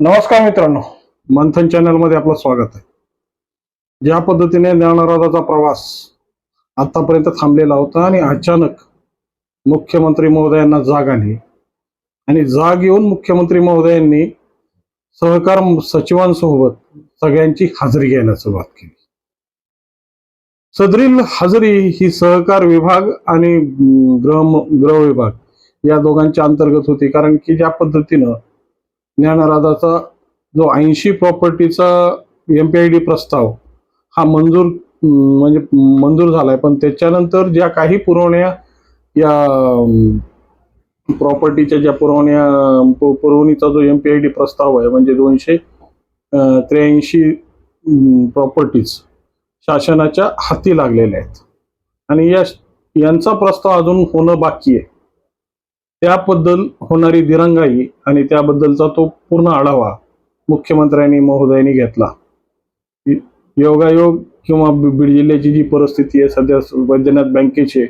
नमस्कार मित्रांनो. मंथन चॅनलमध्ये आपलं स्वागत आहे. ज्या पद्धतीने ज्ञानराजाचा प्रवास आतापर्यंत थांबलेला होता आणि अचानक मुख्यमंत्री महोदयांना जाग आली आणि जाग येऊन मुख्यमंत्री महोदयांनी सहकार सचिवांसोबत सगळ्यांची हजेरी घ्यायला सुरुवात केली. सदरील हजेरी ही सहकार विभाग आणि गृह गृह विभाग या दोघांच्या अंतर्गत होती. कारण की ज्या पद्धतीनं ज्ञानराजाचा जो ऐंशी प्रॉपर्टीचा एम पी आय डी प्रस्ताव हा मंजूर म्हणजे मंजूर झालाय. पण त्याच्यानंतर ज्या काही पुरवण्या या प्रॉपर्टीच्या ज्या पुरवण्या पुरवणीचा जो एम पी आय डी प्रस्ताव आहे म्हणजे दोनशे त्र्याऐंशी प्रॉपर्टीज शासनाच्या हाती लागलेल्या आहेत. आणि या यांचा प्रस्ताव अजून होणं बाकी आहे. त्याबद्दल होणारी दिरंगाई आणि त्याबद्दलचा तो पूर्ण आढावा मुख्यमंत्र्यांनी महोदयांनी घेतला. योगायोग किंवा बीड जिल्ह्याची जी परिस्थिती आहे सध्या वैद्यनाथ बँकेचे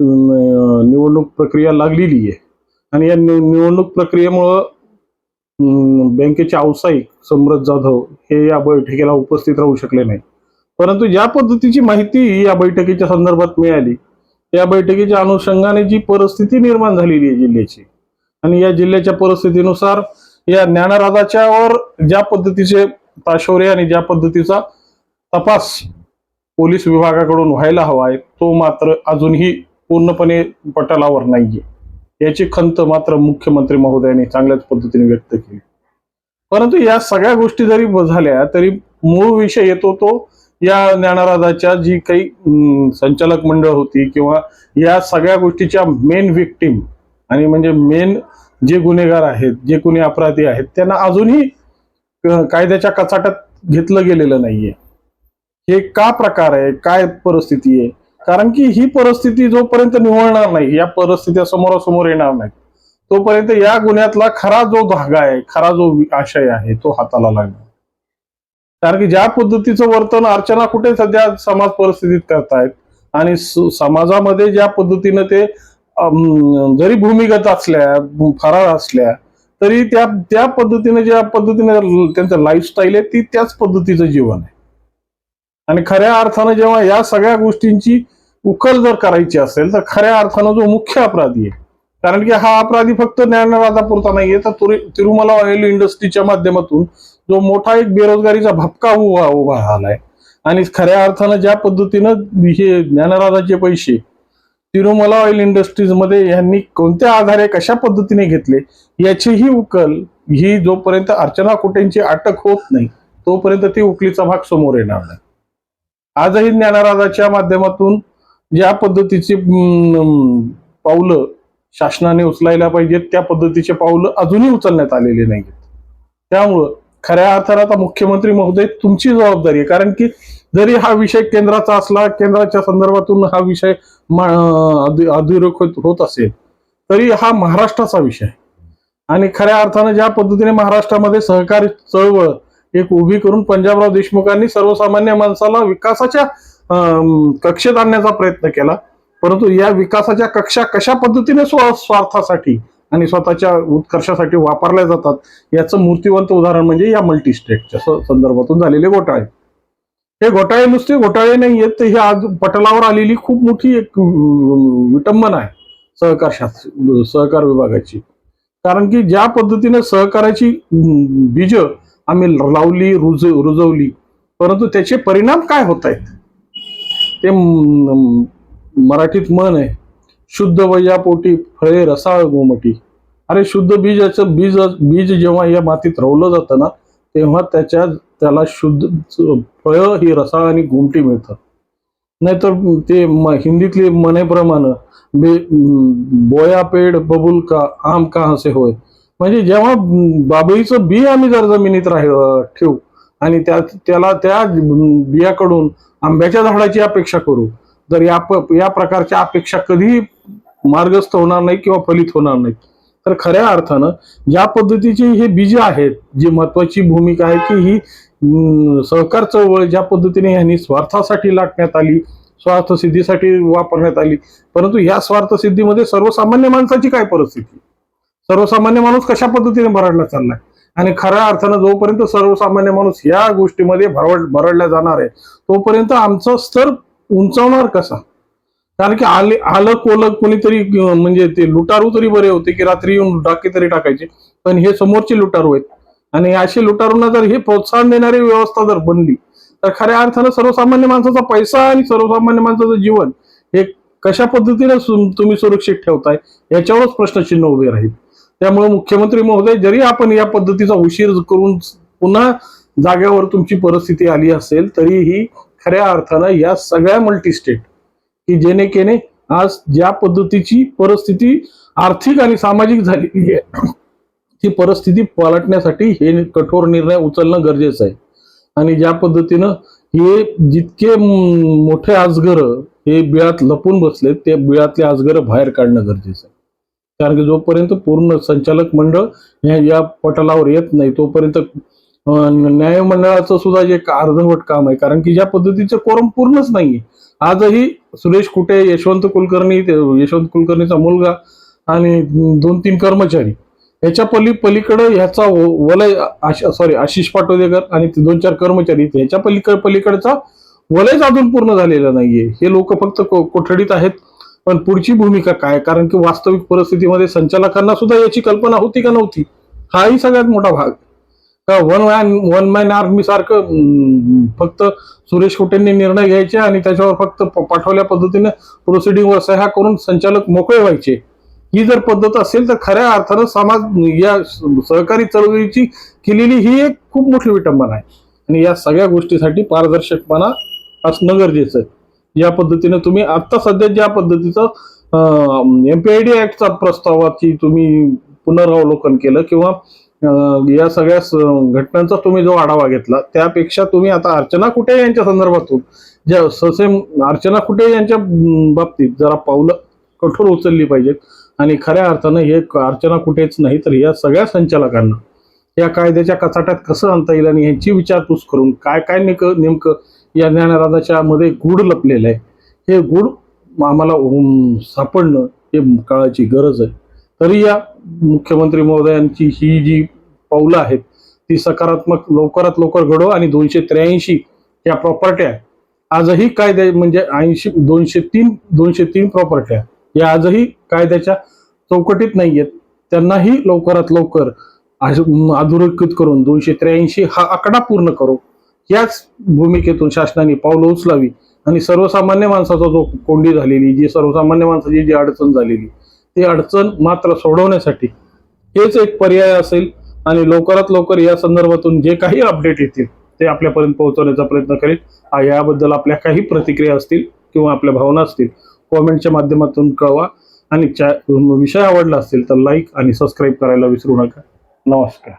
निवडणूक प्रक्रिया लागलेली आहे. आणि या निवडणूक प्रक्रियेमुळं बँकेचे व्यावसायिक समरथ जाधव हे या बैठकीला उपस्थित राहू शकले नाही परंतु ज्या पद्धतीची माहिती या बैठकीच्या संदर्भात मिळाली या बैठकीच्या अनुषंगाने जी परिस्थिती निर्माण झालेली आहे जिल्ह्याची आणि या जिल्ह्याच्या परिस्थितीनुसार या ज्ञानराजाच्यावर ज्या पद्धतीचे ताशोरे आणि ज्या पद्धतीचा तपास पोलीस विभागाकडून व्हायला हवा आहे तो मात्र अजूनही पूर्णपणे पटलावर नाहीये. याची खंत मात्र मुख्यमंत्री महोदयांनी चांगल्याच पद्धतीने व्यक्त केली. परंतु या सगळ्या गोष्टी जरी झाल्या तरी मूळ विषय येतो तो या ज्ञानराजाच्या जी काही संचालक मंडळ होती किंवा या सगळ्या गोष्टीच्या मेन विक्टीम आणि म्हणजे मेन जे गुन्हेगार आहेत जे कोणी अपराधी आहेत त्यांना अजूनही कायद्याच्या कचाट्यात घेतलं गेलेलं नाहीये. हे का प्रकार आहे? काय परिस्थिती आहे? कारण की ही परिस्थिती जोपर्यंत निवळणार नाही या परिस्थिती समोरासमोर येणार नाही तोपर्यंत या गुन्ह्यातला खरा जो धागा आहे खरा जो आशय आहे तो हाताला लागणार. कारण की ज्या पद्धतीचं वर्तन अर्चना कुठे सध्या समाज परिस्थितीत करतायत आणि समाजामध्ये ज्या पद्धतीनं ते जरी भूमिगत असल्या फरार असल्या तरी त्या त्या पद्धतीने ज्या पद्धतीने त्यांचं लाईफस्टाईल आहे ती त्याच पद्धतीचं जीवन आहे. आणि खऱ्या अर्थानं जेव्हा या सगळ्या गोष्टींची उकल जर करायची असेल तर खऱ्या अर्थानं जो मुख्य अपराधी आहे कारण की हा अपराधी फक्त ज्ञानराजापुरता नाहीये तर तिरुमला ऑइल इंडस्ट्रीच्या माध्यमातून जो मोठा एक बेरोजगारीचा भपका उभा उभा झालाय. आणि खऱ्या अर्थानं ज्या पद्धतीनं हे ज्ञानराजाचे पैसे तिरुमला ऑइल इंडस्ट्रीजमध्ये यांनी कोणत्या आधारे कशा पद्धतीने घेतले याचीही उकल ही जोपर्यंत अर्चना कुटेंची अटक होत नाही तोपर्यंत ती उकलीचा भाग समोर येणार नाही. आजही ज्ञानराजाच्या माध्यमातून ज्या पद्धतीची पावलं शासनाने उचलायला पाहिजेत त्या पद्धतीचे पावलं अजूनही उचलण्यात आलेले नाहीत त्यामुळं खऱ्या अर्थानं आता मुख्यमंत्री महोदय तुमची जबाबदारी आहे. कारण की जरी हा विषय केंद्राचा असला केंद्राच्या संदर्भातून हा विषय मा- होत असेल तरी हा महाराष्ट्राचा विषय आणि खऱ्या अर्थानं ज्या पद्धतीने महाराष्ट्रामध्ये सहकारी चळवळ एक उभी करून पंजाबराव देशमुखांनी सर्वसामान्य माणसाला विकासाच्या कक्षेत आणण्याचा प्रयत्न केला परंतु या विकासाच्या कक्षा कशा पद्धतीने स्वार्थासाठी आणि स्वतःच्या उत्कर्षासाठी वापरल्या जातात. याचं मूर्तिवंत उदाहरण म्हणजे या मल्टी स्टेटच्या संदर्भातून झालेले घोटाळे. हे घोटाळे नुसते घोटाळे नाही आहेत. हे आज पटलावर आलेली खूप मोठी एक विटंबना आहे सहकार शास्त्र सहकार विभागाची. कारण की ज्या पद्धतीने सहकाराची बीज आम्ही लावली रुज रुजवली परंतु त्याचे परिणाम काय होत आहेत? ते मराठीत मन आहे शुद्ध वया पोटी फळे रसाळ गोमटी. अरे शुद्ध बीजाचं बीज बीज जेव्हा या मातीत रोवलं जातं ना तेव्हा त्याच्या त्याला शुद्ध फळ ही रसाळ आणि गुमटी मिळतात नाहीतर ते हिंदीतले म्हणेप्रमाणे बे बोया पेड बबुल का आम का असे होय. म्हणजे जेव्हा बाबळीचं बी आम्ही जर जमिनीत राह ठेवू आणि त्या त्याला त्या बियाकडून आंब्याच्या झाडाची अपेक्षा करू तर या या प्रकारच्या अपेक्षा कधीही मार्गस्थ होणार नाही किंवा फलित होणार नाही. तर खऱ्या अर्थानं ज्या पद्धतीची हे बीज आहेत जी महत्वाची भूमिका आहे की ही सहकार चळवळ ज्या पद्धतीने यांनी स्वार्थासाठी लाटण्यात आली स्वार्थ सिद्धीसाठी वापरण्यात आली परंतु या स्वार्थ सिद्धीमध्ये सर्वसामान्य माणसाची काय परिस्थिती? सर्वसामान्य माणूस कशा पद्धतीने भरडला चाललाय? आणि खऱ्या अर्थानं जोपर्यंत सर्वसामान्य माणूस या गोष्टीमध्ये भरड भरडला जाणार आहे तोपर्यंत आमचा स्तर उंचावणार कसा? कारण की आले आलं कोलं कोणीतरी म्हणजे ते लुटारू तरी बरे होते की रात्री येऊन डाके तरी टाकायचे. पण हे समोरचे लुटारू आहेत. आणि असे लुटारूंना जर हे प्रोत्साहन देणारी व्यवस्था जर बनली तर खऱ्या अर्थानं सर्वसामान्य माणसाचा पैसा आणि सर्वसामान्य माणसाचं जीवन हे कशा पद्धतीने तुम्ही सुरक्षित ठेवताय याच्यावरच प्रश्नचिन्ह उभे राहील. त्यामुळे मुख्यमंत्री महोदय जरी आपण या पद्धतीचा उशीर करून पुन्हा जाग्यावर तुमची परिस्थिती आली असेल तरीही खऱ्या अर्थानं या सगळ्या मल्टी स्टेट की जेणेकेने आज ज्या पद्धतीची परिस्थिती आर्थिक आणि सामाजिक झालेली आहे ती परिस्थिती पालटण्यासाठी हे कठोर निर्णय उचलणं गरजेचं आहे. आणि ज्या पद्धतीनं हे जितके मोठे आजगर हे बिळात लपून बसले ते बिळातले आजगर बाहेर काढणं गरजेचं आहे. कारण की जोपर्यंत पूर्ण संचालक मंडळ या या पटलावर येत नाही तोपर्यंत न्यायमंडळाचं सुद्धा जे एक अर्धवट काम आहे कारण की ज्या पद्धतीचं कोरम पूर्णच नाहीये. आजही सुरेश कुटे यशवंत कुलकर्णी यशवंत कुलकर्णीचा मुलगा आणि दोन तीन कर्मचारी. याच्या पली पलीकडं ह्याचा वलय सॉरी आशिष पाटोदेकर आणि दोन चार कर्मचारी ह्याच्या पलीकड पलीकडचा वलयच अजून पूर्ण झालेला नाहीये. हे लोक फक्त को- कोठडीत आहेत. पण पुढची भूमिका काय? कारण की वास्तविक परिस्थितीमध्ये संचालकांना सुद्धा याची कल्पना होती का नव्हती? हाही सगळ्यात मोठा भाग. का one man one man army सारखं फक्त सुरेश कोटेंनी निर्णय घ्यायचे आणि त्याच्यावर फक्त पाठवल्या पद्धतीने प्रोसिडिंगवर सह्या करून संचालक मोकळे व्हायचे. ही जर पद्धत असेल तर खऱ्या अर्थानं समाज या सहकारी चळवळीची केलेली ही एक खूप मोठी विटंबना आहे. आणि या सगळ्या गोष्टीसाठी पारदर्शकपणा असणं गरजेचं आहे. या पद्धतीने तुम्ही आता सध्या ज्या पद्धतीचं एमपीआयडी ऍक्टचा प्रस्तावाची तुम्ही पुनरावलोकन केलं किंवा या सगळ्या स- घटनांचा तुम्ही जो आढावा घेतला त्यापेक्षा तुम्ही आता अर्चना कुठे यांच्या संदर्भातून ज्या ससेम अर्चना कुठे यांच्या बाबतीत जरा पावलं कठोर उचलली पाहिजेत. आणि खऱ्या अर्थानं हे अर्चना कुठेच नाही तर या सगळ्या संचालकांना या कायद्याच्या कचाट्यात कसं आणता येईल आणि यांची विचारपूस करून काय काय नेक नेमकं या ज्ञानराजाच्या मध्ये गुढ लपलेलं आहे? हे गुढ आम्हाला सापडणं हे काळाची गरज आहे. तरी या मुख्यमंत्री महोदयांची ही जी पावलं आहेत. ती सकारात्मक लवकरात लवकर घडो आणि दोनशे त्र्याऐंशी या प्रॉपर्ट्या आजही कायद्या म्हणजे ऐंशी दोनशे तीन दोनशे तीन प्रॉपर्ट्या या आजही कायद्याच्या चौकटीत नाही आहेत त्यांनाही लवकरात लवकर अधोरेखित करून दोनशे त्र्याऐंशी हा आकडा पूर्ण करू. याच भूमिकेतून शासनाने पावलं उचलावी आणि सर्वसामान्य माणसाचा जो कोंडी झालेली जी सर्वसामान्य माणसाची जी अडचण झालेली ती अडचण मात्र सोडवण्यासाठी हेच एक पर्याय असेल. आणि लवकरात लवकर या संदर्भातून जे काही अपडेट येतील ते आपल्यापर्यंत पोहोचवण्याचा प्रयत्न करेल याबद्दल आपल्या काही प्रतिक्रिया असतील किंवा आपल्या भावना असतील कॉमेंटच्या माध्यमातून कळवा. आणि विषय आवडला असतील तर लाईक आणि सबस्क्राईब करायला विसरू नका. नमस्कार.